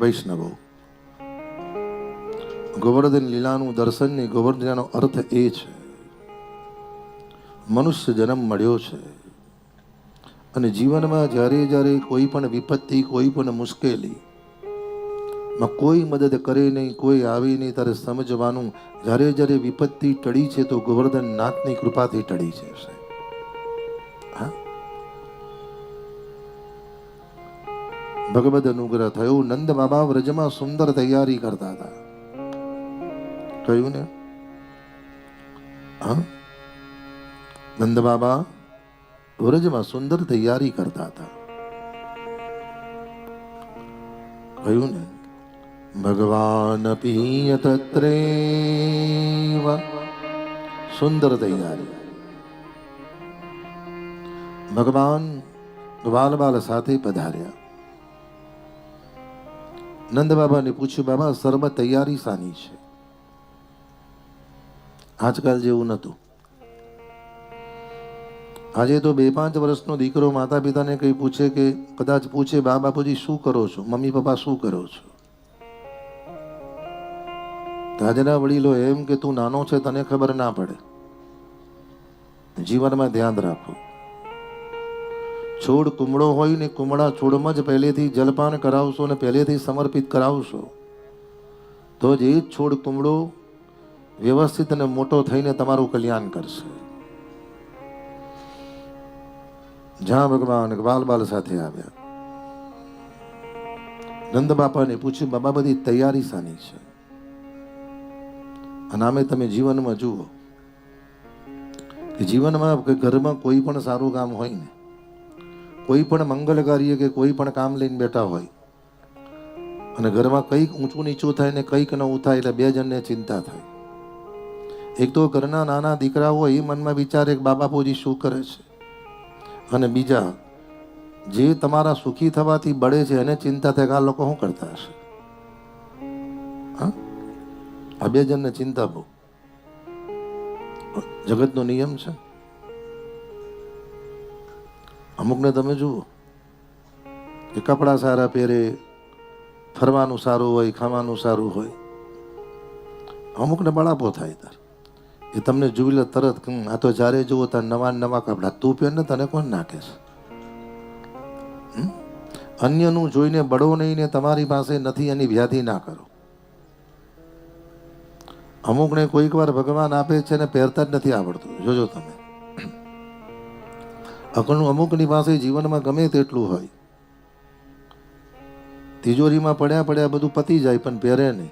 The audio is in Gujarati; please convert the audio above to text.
વૈષ્ણવો. ગોવર્ધન લીલાનું દર્શન ને ગોવર્ધનનો અર્થ એ છે, મનુષ્ય જન્મ મળ્યો છે અને જીવનમાં જ્યારે જ્યારે કોઈ પણ વિપત્તિ, કોઈ પણ મુશ્કેલી માં કોઈ મદદ કરે નહીં, કોઈ આવે નહીં, ત્યારે સમજવાનું જ્યારે જ્યારે વિપત્તિ ટળી છે તો ગોવર્ધન નાથની કૃપાથી ટળી છે હા? ભગવદ અનુગ્રહ થયો નંદ બાબા વ્રજમાં સુંદર તૈયારી કરતા હતા કહ્યું ને હા નંદ બાબા વ્રજમાં સુંદર તૈયારી કરતા હતા કહ્યું ને ભગવાન પીય તત્રેવ સુંદર તૈયારી ભગવાન બાલ બાલ સાથે પધાર્યા નંદ બાબાને પૂછ્યું, બાબા સર્વ તૈયારી સાની છે? આજકાલ જેવું નહોતું. આજે તો બે પાંચ વર્ષનો દીકરો માતા પિતાને કંઈ પૂછે કે કદાચ પૂછે, બા, બાપુજી, શું કરો છો? મમ્મી, પપ્પા, શું કરો છો? તાજના વડીલો એમ કે, તું નાનો છે, તને ખબર ના પડે. જીવનમાં ધ્યાન રાખો. છોડ કુમળો હોય ને કુમળા છોડમાં જ પહેલેથી જલપાન કરાવશો ને પહેલેથી સમર્પિત કરાવશો. તો જ એ છોડ કુમળો વ્યવસ્થિત અને મોટો થઈને તમારું કલ્યાણ કરશે. જ્યાં ભગવાન બાલ બાલ સાથે આવ્યા. નંદ બાપાને પૂછ્યું, બાબા, બધી તૈયારી સાની છે? અને આમે તમે જીવનમાં જુઓ. કે જીવનમાં કે ઘરમાં કોઈ પણ સારું કામ હોય ને કોઈ પણ મંગલ કાર્ય કે કોઈ પણ કામ લઈને બેઠા હોય અને ઘરમાં કંઈક ઊંચું નીચું થાય ને કંઈક નવું થાય એટલે બે જણને ચિંતા થાય. એક તો ઘરના નાના દીકરા હોય, એ મનમાં વિચારે કે બાબા પોજી શું કરે છે? અને બીજા, જે તમારા સુખી થવાથી બળે છે એને ચિંતા થાય કે આ લોકો શું કરતા હશે? આ બે જણને ચિંતા બહુ. જગતનો નિયમ છે. અમુકને તમે જુઓ, કે કપડાં સારા પહેરે, ફરવાનું સારું હોય, ખાવાનું સારું હોય. અમુકને બળાપો થાય તાર. એ તમને જોઈ તરત આ તો જ્યારે જુઓ તાર નવા નવા કપડાં, તું પહેર ને તને કોણ નાખે છે? અન્યનું જોઈને બળો નહીં ને તમારી પાસે નથી, એની વ્યાધિ ના કરો. અમુકને કોઈક વાર ભગવાન આપે છે ને પહેરતા જ નથી આવડતું. જોજો તમે. અકણું અમુકની પાસે જીવનમાં ગમે તેટલું હોય. તિજોરીમાં પડ્યા પડ્યા બધું પતી જાય, પણ પહેરે નહીં.